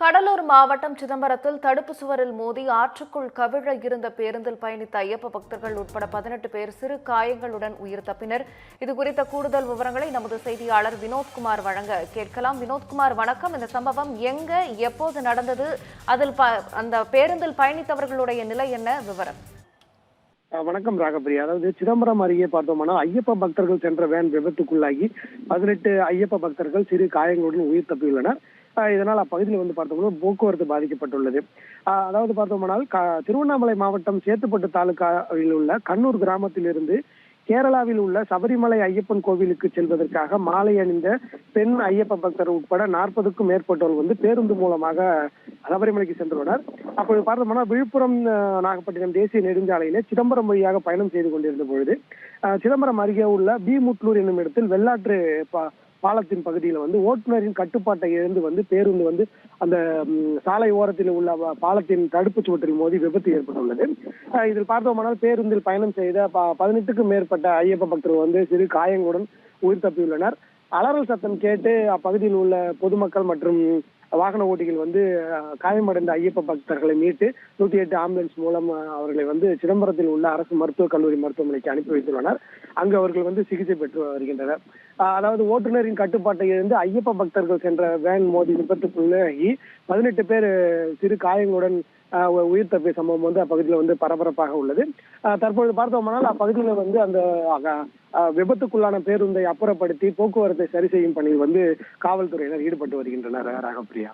கடலூர் மாவட்டம் சிதம்பரத்தில் தடுப்பு சுவரில் மோதி ஆற்றுக்குள் கவிழ இருந்த பேருந்தில் பயணித்த ஐயப்ப பக்தர்கள் உட்பட பதினெட்டு பேர் சிறு காயங்களுடன் உயிர் தப்பினர். இது குறித்த கூடுதல் விவரங்களை நமது செய்தியாளர் வினோத்குமார் வழங்க கேட்கலாம். வினோத்குமார் வணக்கம். இந்த சம்பவம் எங்க எப்போது நடந்தது? அதில் ப- அந்த பேருந்தில் பயணித்தவர்களுடைய நிலை என்ன? விவரம். வணக்கம் ராகப்பிரியா. அதாவது சிதம்பரம் அருகே பார்த்தோம்னா ஐயப்ப பக்தர்கள் சென்ற வேன் விபத்துக்குள்ளாகி பதினெட்டு ஐயப்ப பக்தர்கள் சிறு காயங்களுடன் உயிர் தப்பியுள்ளனர். இதனால் அப்பகுதியில் வந்து பார்த்தோம்னா போக்குவரத்து பாதிக்கப்பட்டுள்ளது. அதாவது பார்த்தோம்னால் திருவண்ணாமலை மாவட்டம் சேத்துப்பட்டு தாலுகாவில் உள்ள கண்ணூர் கிராமத்திலிருந்து கேரளாவில் உள்ள சபரிமலை ஐயப்பன் கோவிலுக்கு செல்வதற்காக மாலை அணிந்த பெண் ஐயப்ப பக்தர் உட்பட நாற்பதுக்கும் மேற்பட்டோர் வந்து பேருந்து மூலமாக சபரிமலைக்கு சென்றுள்ளனர். அப்பொழுது பார்த்தோம்னா விழுப்புரம் நாகப்பட்டினம் தேசிய நெடுஞ்சாலையில சிதம்பரம் வழியாக பயணம் செய்து கொண்டிருந்த பொழுது சிதம்பரம் அருகே உள்ள பி முட்லூர் என்னும் இடத்தில் வெள்ளாற்று பாலத்தின் பகுதியில் வந்து ஓட்டுநரின் கட்டுப்பாட்டை இழந்து வந்து பேருந்து வந்து அந்த சாலை ஓரத்தில் உள்ள பாலத்தின் தடுப்பு சுவற்றில் மோதி விபத்து ஏற்பட்டுள்ளது. இதில் பார்த்தோமானால் பேருந்தில் பயணம் செய்த பதினெட்டுக்கும் மேற்பட்ட ஐயப்ப பக்தர்கள் வந்து சிறு காயங்களுடன் உயிர் தப்பியுள்ளனர். அலறல் சத்தம் கேட்டு அப்பகுதியில் உள்ள பொதுமக்கள் மற்றும் வாகன ஓட்டிகள் வந்து காயமடைந்த ஐயப்ப பக்தர்களை மீட்டு நூத்தி எட்டு ஆம்புலன்ஸ் மூலம் அவர்களை வந்து சிதம்பரத்தில் உள்ள அரசு மருத்துவக் கல்லூரி மருத்துவமனைக்கு அனுப்பி வைத்துள்ளனர். அங்கு அவர்கள் வந்து சிகிச்சை பெற்று வருகின்றனர். அதாவது ஓட்டுநரின் கட்டுப்பாட்டை இருந்து ஐயப்ப பக்தர்கள் சென்ற வேன் மோதி விபத்துக்குள்ளாகி பதினெட்டு பேர் சிறு காயங்களுடன் உயிர் தப்பிய சம்பவம் வந்து அப்பகுதியில் வந்து பரபரப்பாக உள்ளது. தற்பொழுது பார்த்தோமானால் அப்பகுதியில் வந்து அந்த அஹ், விபத்துக்குள்ளான பேருந்தை அப்புறப்படுத்தி போக்குவரத்தை சரி செய்யும் பணியில் வந்து காவல்துறையினர் ஈடுபட்டு வருகின்றனர் ராகப்பிரியா.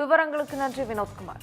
விவரங்களுக்கு நன்றி வினோத்குமார்.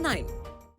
nine